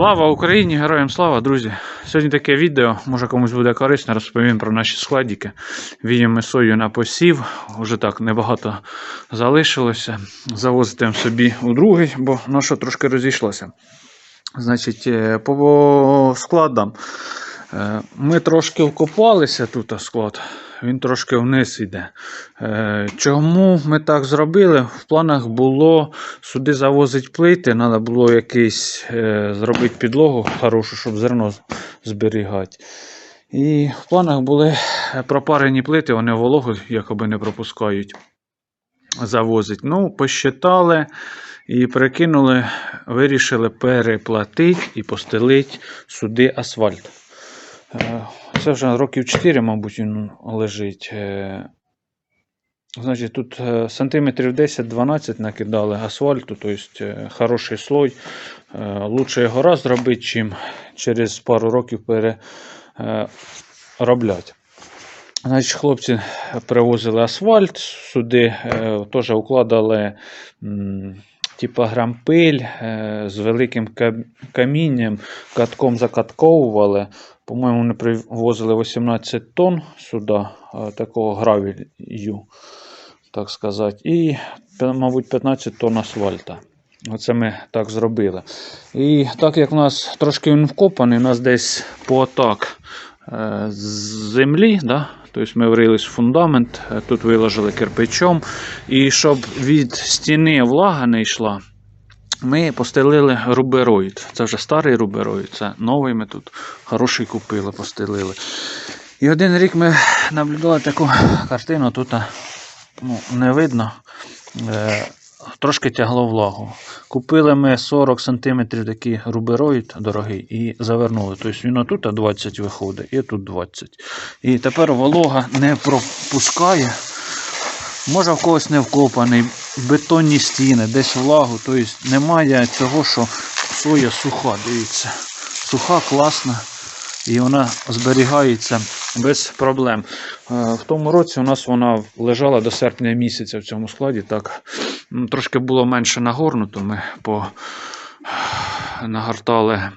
Слава Україні! Героям слава, друзі! Сьогодні таке відео, може комусь буде корисно, розповім про наші складіки. Віємо сою на посів, вже так небагато залишилося. Завозити собі у другий, бо наша трошки розійшлося. Значить, е, по складам. Е, Ми трошки вкопалися тут склад, він трошки вниз йде. Е, Чому ми так зробили? В планах було сюди завозити плити, треба було якийсь е, зробити підлогу хорошу, щоб зерно зберігати. І в планах були пропарені плити, вони вологу якоби не пропускають завозить. Ну, посчитали і прикинули, вирішили переплатити і постелити сюди асфальт. Е, Це вже років 4, мабуть, він лежить. Е, Значить, тут е, сантиметрів 10-12 накидали асфальту, тобто хороший слой. Лучше його раз зробити, чим через пару років переробляти. Значить, хлопці привозили асфальт, сюди теж укладали типа грампиль е, з великим камінням, катком закатковували. По-моєму, вони привозили 18 тонн сюди, е, такого гравію, так сказати, і, мабуть, 15 тонн асфальта. Оце ми так зробили. І так як у нас трошки він вкопаний, у нас десь по так е, з землі, да? тобто ми врились в фундамент, е, тут виложили кирпичом. І щоб від стіни влага не йшла, ми постелили рубероїд. Це вже старий рубероїд, це новий ми тут хороший купили, постелили. І один рік ми наблюдали таку картину, тут ну, не видно. Е, Трошки тягло влагу. Купили ми 40 см такий рубероїд дорогий і завернули. Тобто він отут 20 виходить і тут 20. І тепер волога не пропускає. Може в когось не вкопаний, бетонні стіни, десь влагу. Тобто немає цього, що соя суха, дивіться. Суха, класна. І вона зберігається без проблем. Е, В тому році у нас вона лежала до серпня місяця в цьому складі. Так трошки було менше нагорнуто. Ми по нагортали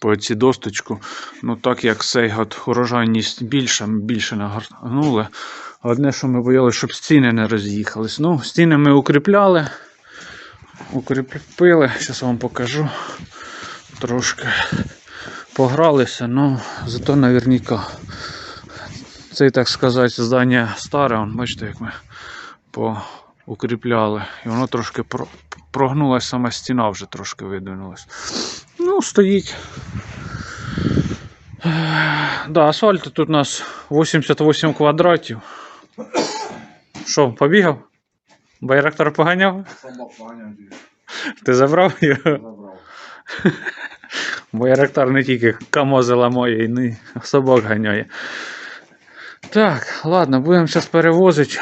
по ці досточку. Ну так як цей от урожайність більша, ми більше нагорнули. Одне, що ми боялися, щоб стіни не роз'їхались. Ну, стіни ми укріпляли. Укріпили, зараз вам покажу. Трошки погралися, ну зато наверняка. Це, так сказати, здання старе, он, бачите, як ми поукріпляли. І воно трошки про, прогнулася сама стіна вже трошки видвинулась. Ну, стоїть. Да, асфальту тут у нас 88 квадратів. Що, побігав? Байрактор поганяв? Ти забрав його? забрав. Байрактар не тільки камози ламає, не собак ганяє. Так, ладно, будемо зараз перевозити.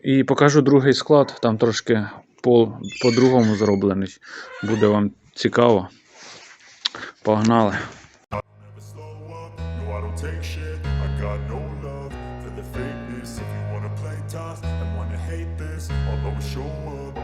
І покажу другий склад. Там трошки по- по-другому зроблений. Буде вам цікаво. Погнали. show up.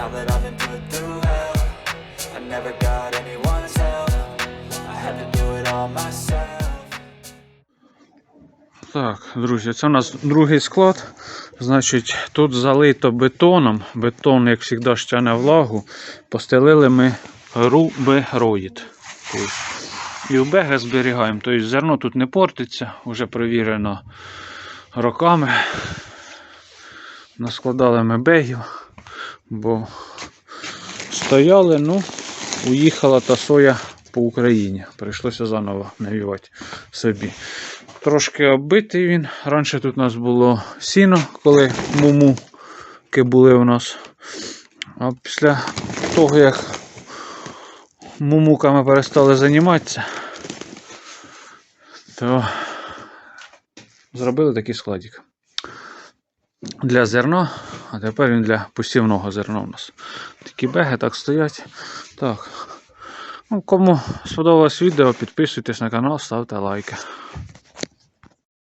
Now that I've been put through hell I never got anyone's help I had to do it all myself Так, друзі, це у нас другий склад. Значить, тут залито бетоном. Бетон, як завжди, щане влагу. Постелили ми рубероїд. І в беги зберігаємо. Тобто зерно тут не портиться, вже перевірено роками. Наскладали ми бегів, бо стояли, ну, уїхала та соя по Україні. Прийшлося заново навівати собі. Трошки оббитий він. Раніше тут у нас було сіно, коли мумуки були у нас. А після того, як мумуками перестали займатися, то зробили такий складик. Для зерна, а тепер він для посівного зерна у нас. Такі беги так стоять. Так. Ну, кому сподобалось відео, підписуйтесь на канал, ставте лайки.